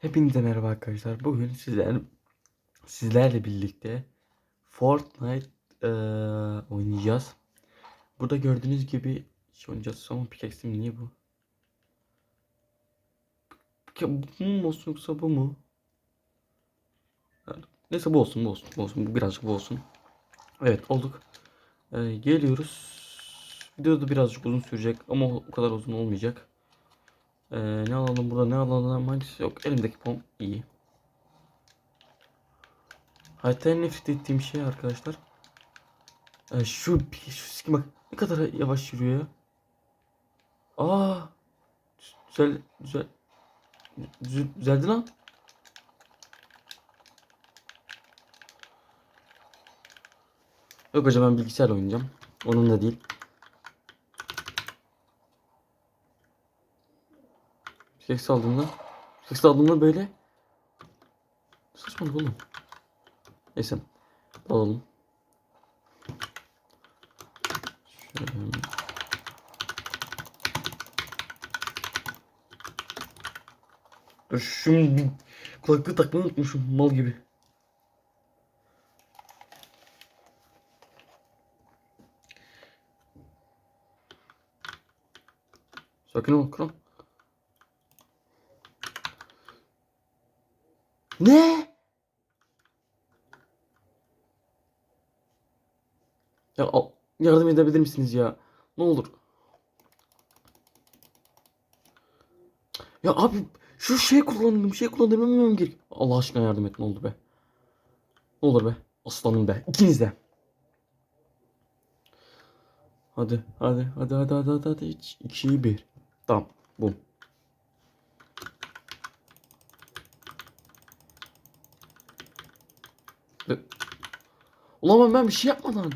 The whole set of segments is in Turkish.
Hepinize merhaba arkadaşlar. Bugün sizler sizlerle birlikte Fortnite eee, oynayacağız. Burada gördüğünüz gibi şey oynayacağız. Ama pickaxe'im niye bu? Bu mu olsun yoksa bu mu? Neyse bu olsun bu olsun bu olsun. Bu birazcık bu olsun. Evet olduk. Eee, geliyoruz. Video da birazcık uzun sürecek ama o kadar uzun olmayacak. Ee, ne alalım burada ne alalım hangisi yok elimdeki pom iyi. Hatta nefret ettiğim şey arkadaşlar. Ee, şu şu skin bak ne kadar yavaş yürüyor ya. Aa güzel güzel güzeldi lan. Yok hocam ben bilgisayarla oynayacağım. Onun da değil. Seks aldığımda Seks aldığımda böyle. Saçmalık oğlum. Neyse Alalım. Şöyle. Dur şimdi kulaklığı takmayı unutmuşum mal gibi. Sakin ol kral Ne? Ya yardım edebilir misiniz ya? Ne olur. Ya abi şu şey kullandım, şey bilmiyorum gerek. Allah aşkına yardım et ne oldu be. Ne olur be. Aslanım be. İkiniz de. Hadi, hadi, hadi, hadi, hadi, hadi, hadi. 2 1. Tamam, bu. Ulan ben bir şey yapmadan.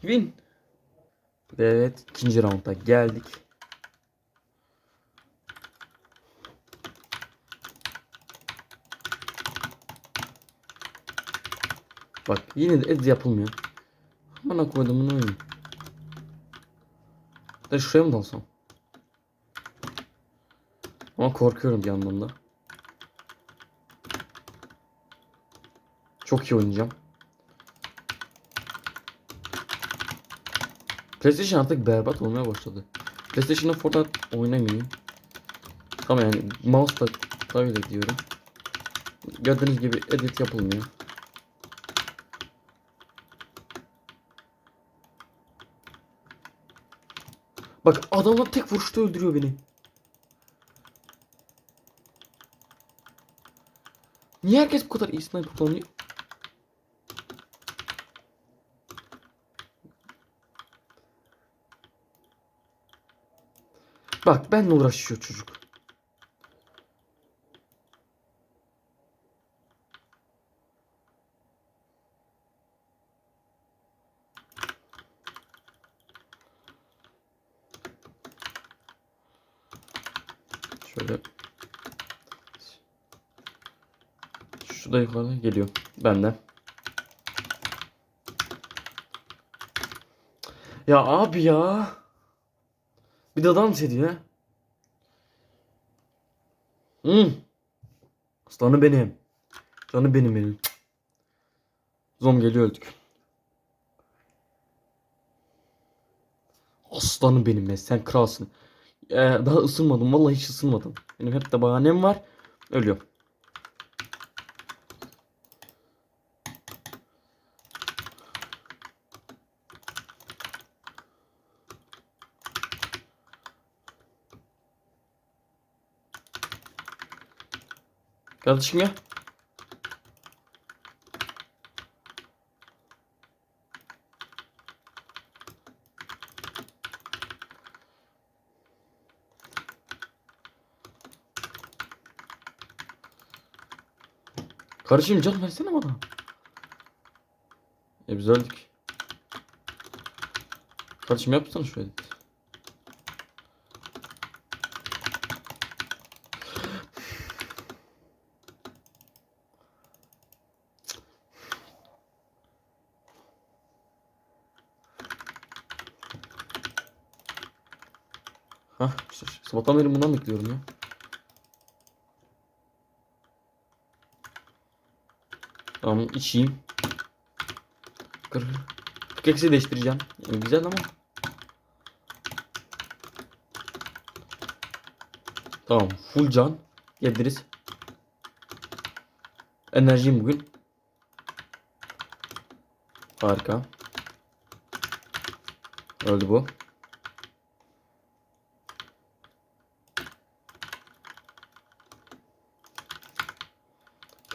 Win. Evet ikinci rounda geldik. Bak yine de ed yapılmıyor. Bana koyduğumun oyunu. Da şuraya mı dalsam? Ama korkuyorum bir yandan da. Çok iyi oynayacağım. PlayStation artık berbat olmaya başladı. PlayStation'da Fortnite oynamayayım. Ama yani mouse'la klavyeyle diyorum. Gördüğünüz gibi edit yapılmıyor. Bak adamlar tek vuruşta öldürüyor beni. Niye herkes bu kadar iyi sniper kullanıyor? Bak benle uğraşıyor çocuk. Şöyle. Şu da yukarıda geliyor. Benden. Ya abi ya. Bir de dans ediyor ha. Hmm. Aslanı benim. Canı benim benim. Zom geliyor öldük. Aslanı benim be. Sen kralsın. Ee, daha ısınmadım. Vallahi hiç ısınmadım. Benim hep de bahanem var. Ölüyorum. Kardeşim ya. Kardeşim can versene bana. E biz öldük. Kardeşim yapsana şu Hah işte sabahtan beri bundan bekliyorum ya. Tamam içeyim. Kır. Pickaxe'i değiştireceğim. Yani güzel ama. Tamam full can diyebiliriz. Enerjiyim bugün. Harika. Öldü bu.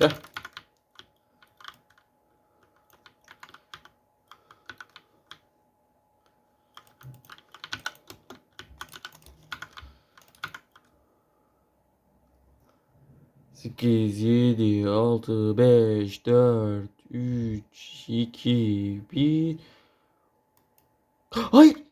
Gel. Sekiz, yedi, altı, beş, dört, üç, iki, bir. Hayır.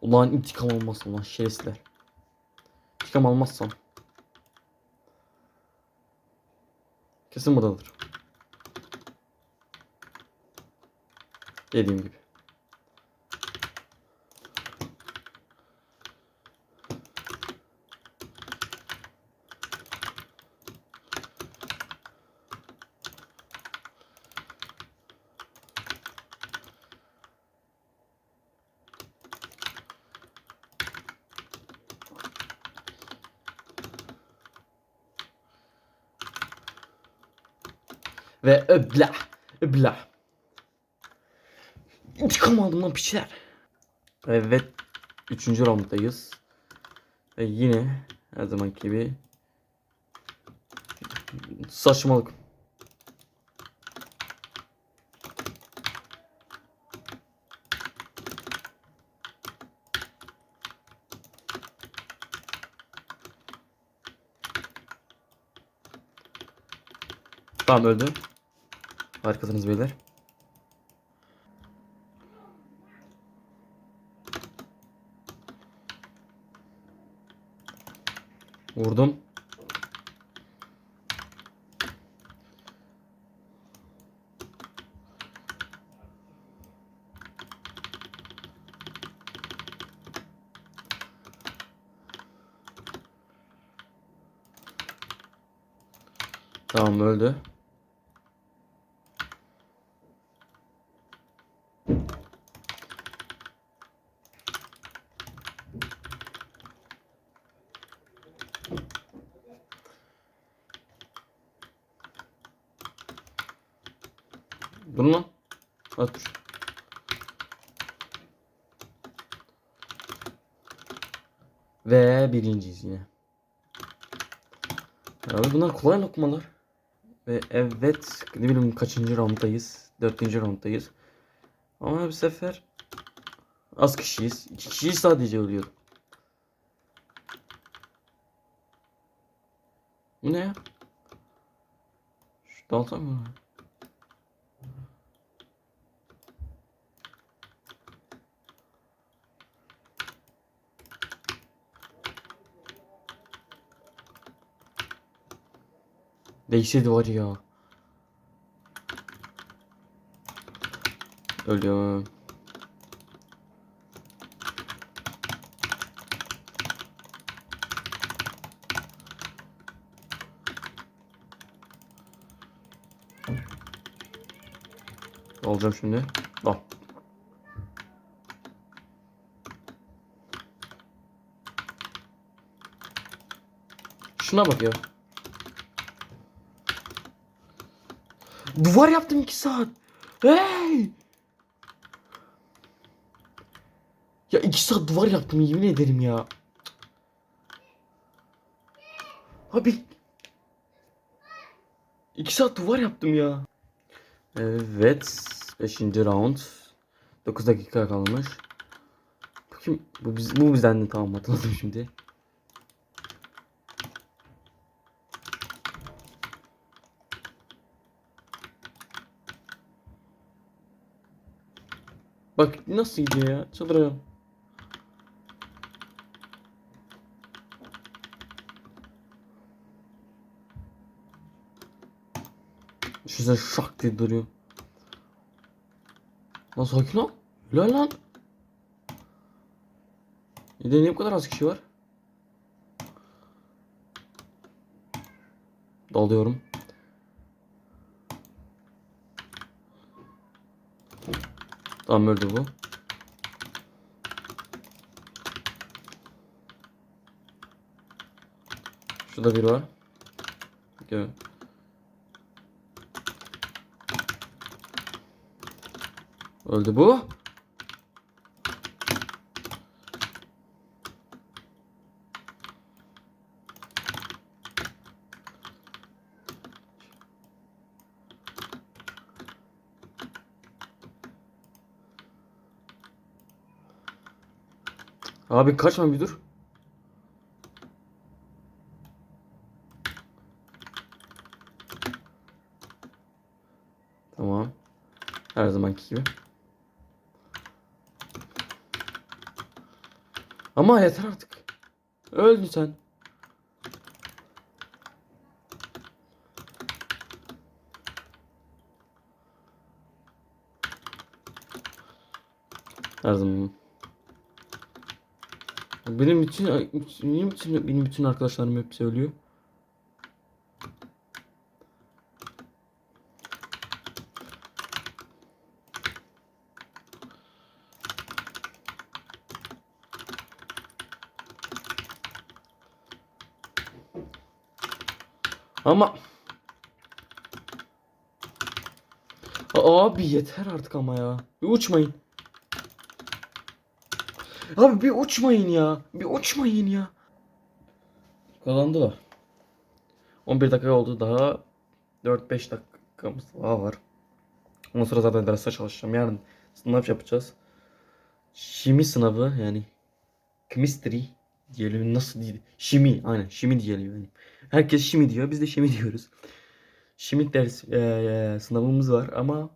Ulan intikam almazsam lan şerefsizler. İntikam almazsam. Kesin buradadır. Dediğim gibi. Ve öbla. Öbla. İntikam aldım lan piçler. Evet. Üçüncü rounddayız. Ve yine her zamanki gibi saçmalık. Tamam öldü. Harikasınız beyler. Vurdum. Tamam öldü. Dur lan. Dur. Ve birinciyiz yine. Abi bunlar kolay lokmalar. Ve evet ne bileyim kaçıncı rounddayız. Dördüncü rounddayız. Ama bu sefer az kişiyiz. İki kişiyi sadece ölüyor. Bu ne ya? Şu dalsam mı? Değişseydi var ya. Ölüyorum. Alacağım şimdi. Al. Şuna bak ya. Duvar yaptım 2 saat. Hey! Ya 2 saat duvar yaptım yemin ederim ya. Abi 2 saat duvar yaptım ya. Evet. 5. round. 9 dakika kalmış. Kim? Bu, biz, bu bizden de tamam hatırladım şimdi. Bak nasıl gidiyor ya? Çıldırıyorum. Şurada şak diye duruyor. Lan sakin ol. Helal lan. Neden niye bu kadar az kişi var? Dalıyorum. Tamam öldü bu. Şurada biri var. Gel. Öldü bu. Abi kaçma bir dur. Tamam. Her zamanki gibi. Ama yeter artık. Öldün sen. Her zaman. Benim bütün benim bütün benim bütün arkadaşlarım hep söylüyor. Ama Abi yeter artık ama ya. Bir uçmayın. Abi bir uçmayın ya. Bir uçmayın ya. Kazandılar. 11 dakika oldu daha 4-5 dakikamız daha var. Ondan sonra zaten derste çalışacağım. Yarın sınav yapacağız. Şimi sınavı yani chemistry diyelim nasıl değil? Şimi aynen şimi diyelim yani. Herkes şimi diyor biz de şimi diyoruz. Şimi ders e, e, sınavımız var ama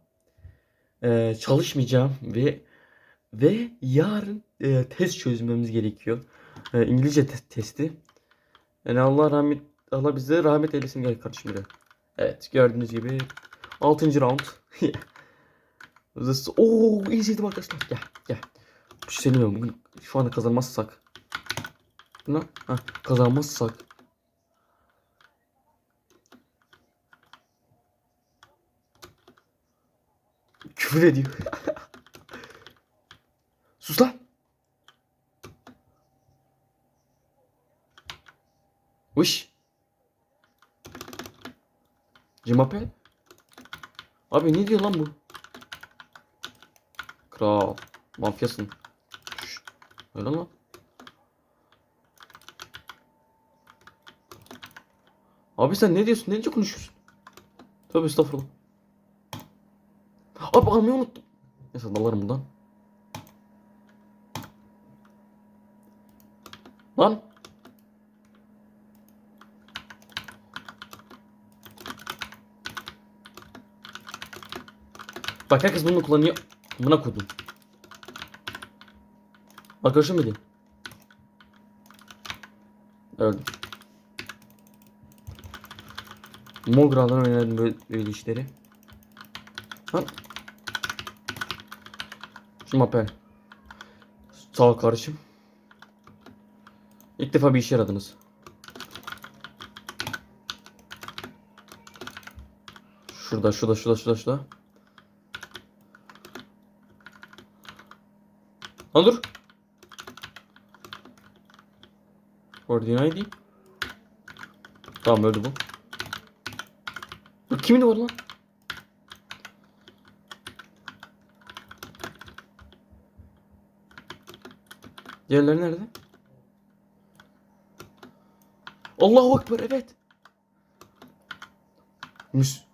e, çalışmayacağım ve ve yarın e, test çözmemiz gerekiyor. E, İngilizce te- testi. Yani Allah rahmet Allah bize rahmet eylesin gel kardeşim buraya. Evet gördüğünüz gibi 6. round. Oo izledim arkadaşlar. Gel gel. Bir şey söyleyeyim? Bugün şu anda kazanmazsak. Ne? Ha, kazanmazsak. Küfür ediyor. Sus lan. Uş. Cimape. Abi ne diyor lan bu? Kral. Mafyasın. Öyle lan. Abi sen ne diyorsun? Ne diye konuşuyorsun? Tövbe estağfurullah. Abi almayı unuttum. Neyse dalarım buradan. Lan. Bak herkes bunu kullanıyor. Buna koydum. Arkadaşım mıydı? Öldüm. Mogra'dan oynadım böyle, böyle işleri. Lan. Şu mapel. Sağ ol kardeşim. İlk defa bir işe yaradınız. Şurada, şurada, şurada, şurada, şurada. Dur. Coordinate ID. Tamam öldü bu. Bu kimin var lan? Diğerleri nerede? Allahu Ekber evet. Müs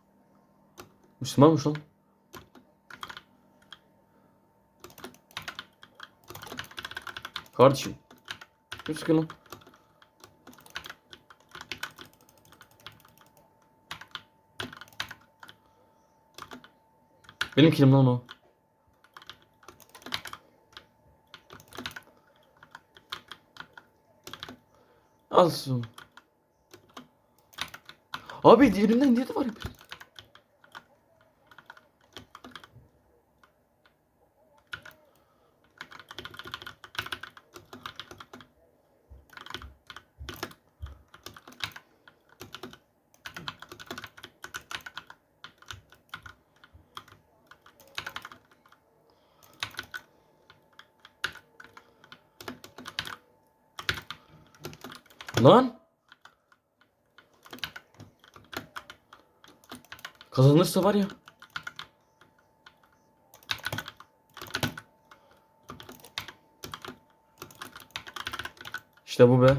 Müslümanmış lan. Kardeşim. Ne sıkıyor lan? Benim kilim lan o. Al şunu. Abi diğerinden niye de var? Lan. Kazanırsa var ya. İşte bu be.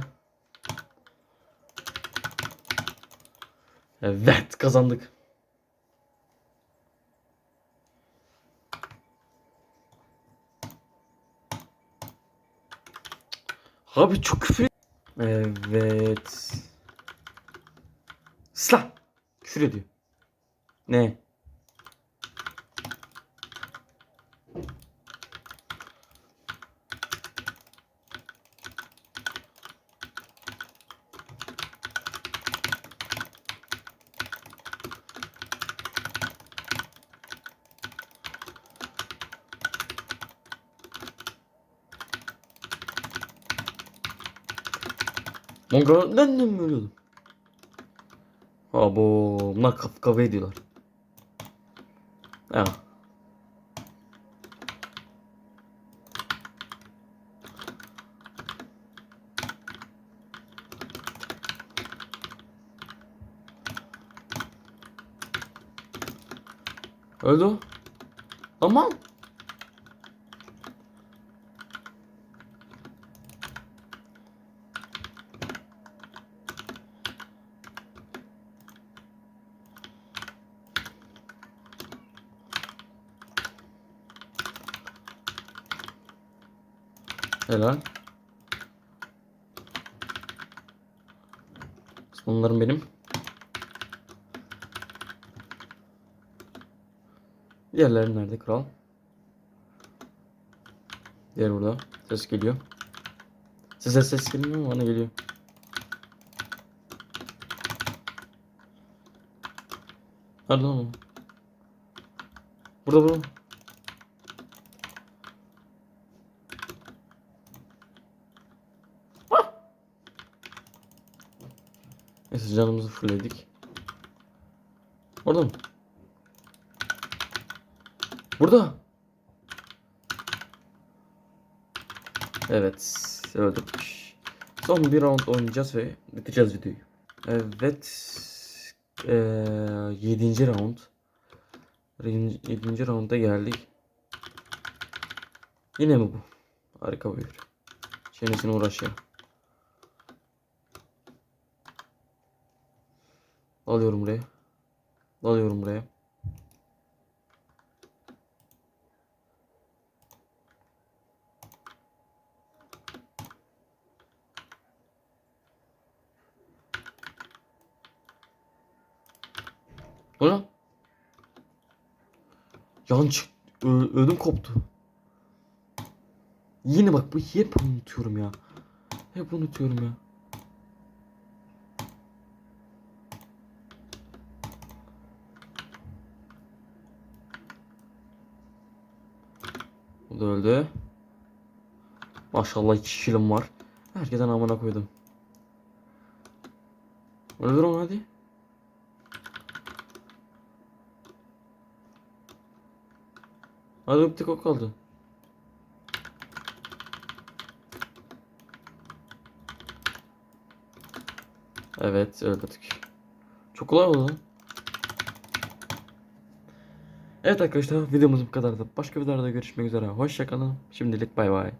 Evet kazandık. Abi çok küfür. Evet. Sla. Küfür ediyor. Ne? Ben de mi ölüyordum? Abo bunlar kaf kafa ediyorlar. Ya. Öldü. Aman. Helal. Onların benim. Diğerleri nerede kral? Diğer burada. Ses geliyor. Size ses geliyor mu? Bana geliyor. Nerede o? Burada burada. Neyse canımızı fullledik. Orada mı? Burada. Evet. Öldük. Son bir round oynayacağız ve bitireceğiz videoyu. Evet. Ee, yedinci round. Yedinci, yedinci rounda geldik. Yine mi bu? Harika bir. Çenesine uğraşıyor. Alıyorum buraya. Alıyorum buraya. Ne? Yan çık. Ödüm koptu. Yine bak bu hep unutuyorum ya. Hep unutuyorum ya. Bu da öldü. Maşallah iki kilim var. Herkesten amına koydum. Öldür onu hadi. Hadi tek o kaldı. Evet öldürdük. Çok kolay oldu lan. Evet arkadaşlar videomuz bu kadardı. Başka videolarda görüşmek üzere. Hoşçakalın. Şimdilik bay bay.